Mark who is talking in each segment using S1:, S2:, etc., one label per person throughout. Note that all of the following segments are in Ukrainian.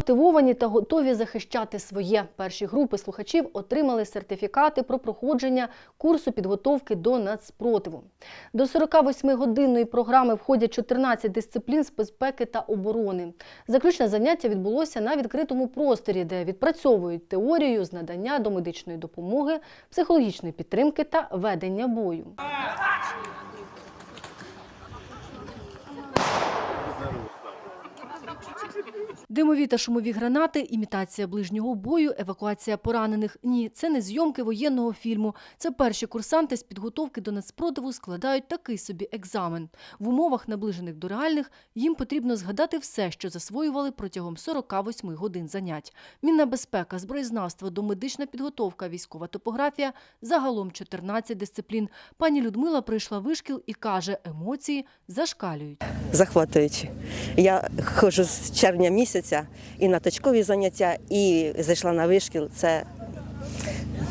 S1: мотивовані та готові захищати своє. Перші групи слухачів отримали сертифікати про проходження курсу підготовки до нацспротиву. До 48-годинної програми входять 14 дисциплін з безпеки та оборони. Заключне заняття відбулося на відкритому просторі, де відпрацьовують теорію з надання домедичної допомоги, психологічної підтримки та ведення бою. Димові та шумові гранати, імітація ближнього бою, евакуація поранених. Ні, це не зйомки воєнного фільму. Це перші курсанти з підготовки до нацпротиву складають такий собі екзамен. В умовах, наближених до реальних, їм потрібно згадати все, що засвоювали протягом 48 годин занять. Мінна безпека, зброєзнавство, домедична підготовка, військова топографія – загалом 14 дисциплін. Пані Людмила прийшла вишкіл і каже, емоції зашкалюють.
S2: захватуючи. Я ходжу з червня місяця і на точкові заняття, і зайшла на вишкіл. Це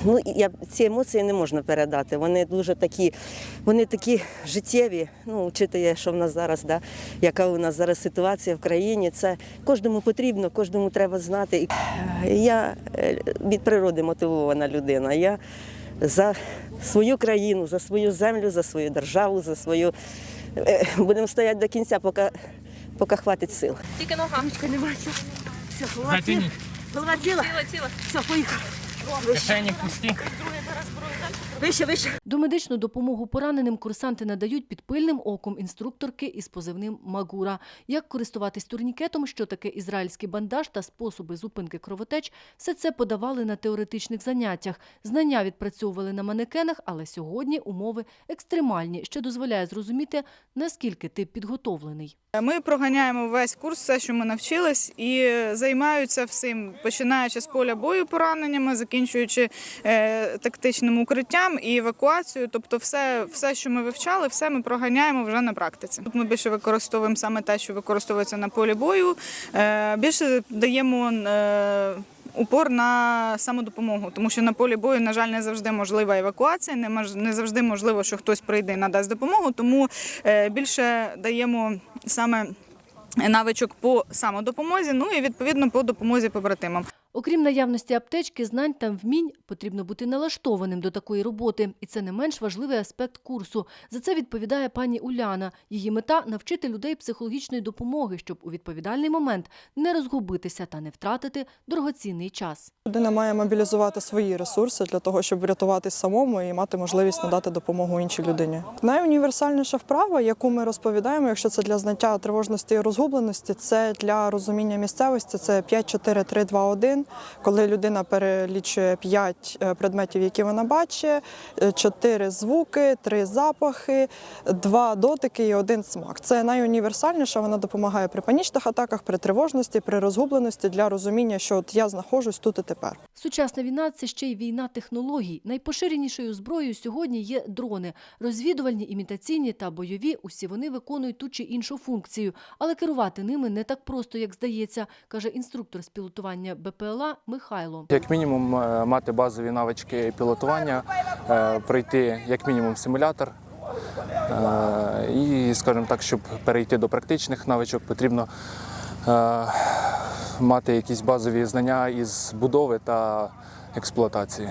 S2: ну я ці емоції не можна передати. Вони дуже такі, вони такі життєві. Ну, вчитує, що в нас зараз, да, яка у нас зараз ситуація в країні. Це кожному потрібно, кожному треба знати. Я е, від природи мотивована людина. Я за свою країну, за свою землю, за свою державу, за свою. Е, Будемо стояти до кінця, поки, поки хватить сил.
S3: Тільки нога.
S4: не бачу. Все, голова ціла. Голова ціла.
S3: Ціла, ціла.
S4: Все, поїхали.
S5: Кишені пусті.
S4: Вище, вище.
S1: Домедичну допомогу пораненим курсанти надають під пильним оком інструкторки із позивним Магура. Як користуватись турнікетом, що таке ізраїльський бандаж та способи зупинки кровотеч – все це подавали на теоретичних заняттях. Знання відпрацьовували на манекенах, але сьогодні умови екстремальні, що дозволяє зрозуміти, наскільки ти підготовлений.
S6: Ми проганяємо весь курс, все, що ми навчились, і займаються всім, починаючи з поля бою пораненнями, закінчуючи е, тактичним укриттям і евакуацією. Тобто, все, все, що ми вивчали, все ми проганяємо вже на практиці. Тут ми більше використовуємо саме те, що використовується на полі бою. Е, більше даємо. Е, Упор на самодопомогу, тому що на полі бою, на жаль, не завжди можлива евакуація, не завжди можливо, що хтось прийде і надасть допомогу. Тому е, більше даємо саме навичок по самодопомозі, ну і відповідно по допомозі побратимам.
S1: Окрім наявності аптечки, знань та вмінь, потрібно бути налаштованим до такої роботи. І це не менш важливий аспект курсу. За це відповідає пані Уляна. Її мета – навчити людей психологічної допомоги, щоб у відповідальний момент не розгубитися та не втратити дорогоцінний час.
S7: Людина має мобілізувати свої ресурси для того, щоб врятуватись самому і мати можливість надати допомогу іншій людині. Найуніверсальніша вправа, яку ми розповідаємо, якщо це для знаття тривожності і розгубленості, це для розуміння місцевості. Це 5, 4, 3, 2, 1, коли людина перелічує 5 предметів, які вона бачить, 4 звуки, 3 запахи, 2 дотики і 1 смак. Це найуніверсальніша. Вона допомагає при панічних атаках, при тривожності, при розгубленості для розуміння, що от я знаходжусь тут і тепер.
S1: Сучасна війна – це ще й війна технологій. Найпоширенішою зброєю сьогодні є дрони. Розвідувальні, імітаційні та бойові – усі вони виконують ту чи іншу функцію. Але керувати ними не так просто, як здається, каже інструктор з пілотування БПЛА Михайло.
S8: Як мінімум е, мати базові навички пілотування, е, пройти як мінімум симулятор. Е, І, скажімо так, щоб перейти до практичних навичок, потрібно мати якісь базові знання із будови та експлуатації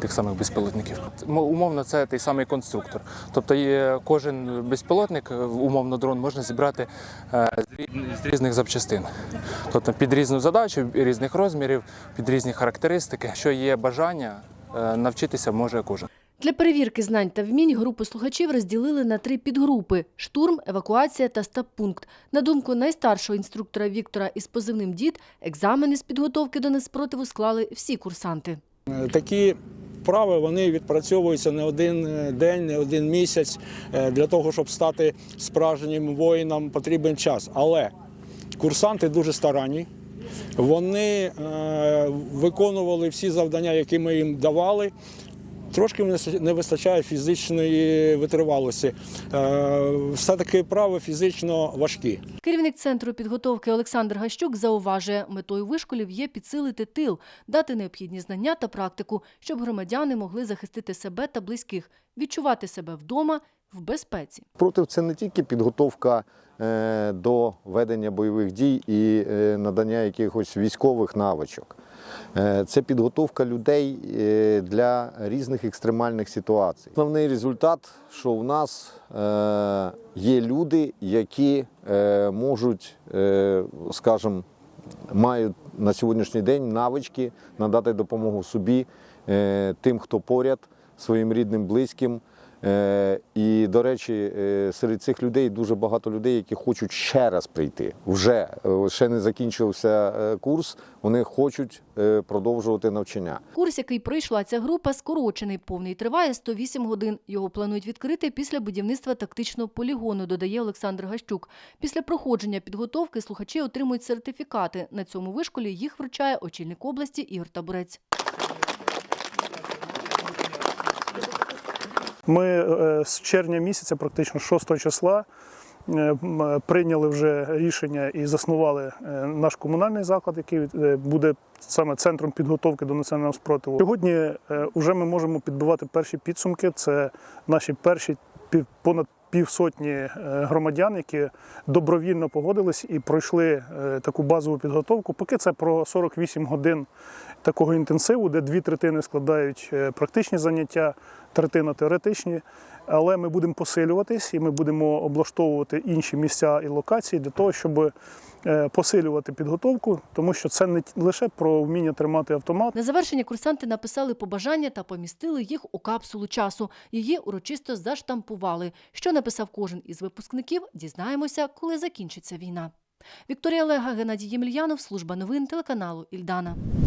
S8: тих самих безпілотників. Умовно, це той самий конструктор. Тобто є кожен безпілотник, е, умовно дрон, можна зібрати е, з різних запчастин. Тобто під різну задачу, різних розмірів, під різні характеристики. Що є бажання, е, навчитися може кожен.
S1: Для перевірки знань та вмінь групу слухачів розділили на три підгрупи – штурм, евакуація та стаб-пункт. На думку найстаршого інструктора Віктора із позивним «Дід», екзамени з підготовки до неспротиву склали всі курсанти.
S9: Такі вправи вони відпрацьовуються не один е, день, не один місяць. Е, Для того, щоб стати справжнім воїном, потрібен час. Але курсанти дуже старанні. Вони е, виконували всі завдання, які ми їм давали. Трошки не с- не вистачає фізичної витривалості. Е, Все-таки вправи фізично важкі.
S1: Керівник центру підготовки Олександр Гащук зауважує, метою вишколів є підсилити тил, дати необхідні знання та практику, щоб громадяни могли захистити себе та близьких, відчувати себе вдома в безпеці.
S3: Спротив це не тільки підготовка е, до ведення бойових дій і е, надання якихось військових навичок. Е, Це підготовка людей е, для різних екстремальних ситуацій. Основний результат, що в нас е, є люди, які можуть, скажімо, мають на сьогоднішній день навички надати допомогу собі, тим, хто поряд, своїм рідним, близьким. Е, І, до речі, е, серед цих людей дуже багато людей, які хочуть ще раз прийти. Вже е, ще не закінчився курс, вони хочуть продовжувати навчання.
S1: Курс, який пройшла ця група, скорочений, повний триває 108 годин. Його планують відкрити після будівництва тактичного полігону, додає Олександр Гащук. Після проходження підготовки слухачі отримують сертифікати. На цьому вишколі їх вручає очільник області Ігор Табурець.
S10: Ми е, з червня місяця, практично 6 числа, е, е, прийняли вже рішення і заснували наш комунальний заклад, який буде саме центром підготовки до національного спротиву. Сьогодні вже ми можемо підбивати перші підсумки. Це наші перші понад півсотні громадян, які добровільно погодились і пройшли таку базову підготовку. Поки це про 48 годин такого інтенсиву, де дві третини складають практичні заняття, третина теоретичні. Але ми будемо посилюватись і ми будемо облаштовувати інші місця і локації для того, щоб е, посилювати підготовку, тому що це не лише про вміння тримати автомат.
S1: На завершення курсанти написали побажання та помістили їх у капсулу часу. Її урочисто заштампували. Що написав кожен із випускників, дізнаємося, коли закінчиться війна. Вікторія Лега, Геннадій Ємельянов, служба новин телеканалу Ільдана.